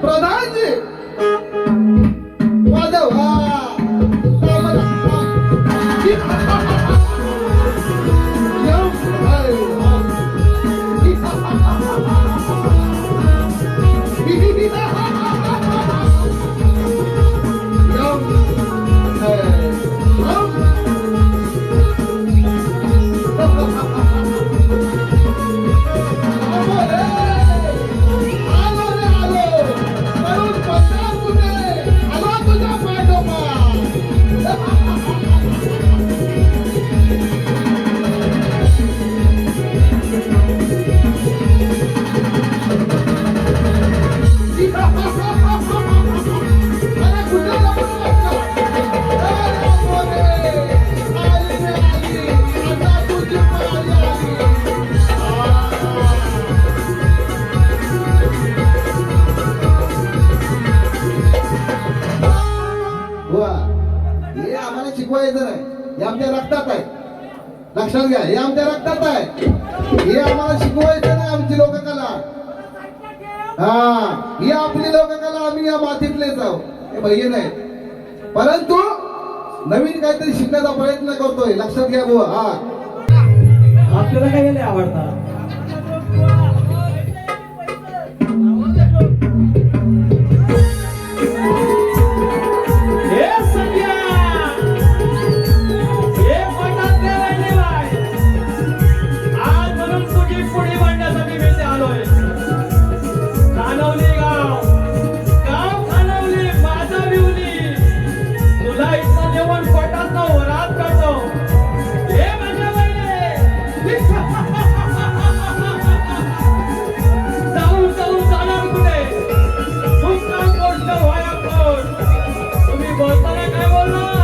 продайте हे आम्हाला शिकवायचं नाही. हे आमच्या रक्तात आहे. लक्षात घ्या हे आमच्या रक्तात आहे. हे आम्हाला शिकवायचं नाही आमची लोककला. हा ही आपली लोककला आम्ही या मातीतलेच आहोत हे भैया नाही परंतु नवीन काहीतरी शिकण्याचा प्रयत्न करतोय. लक्षात घ्या बुवा हा. आपल्याला काय आवडतात তুমি বলতে না বলল?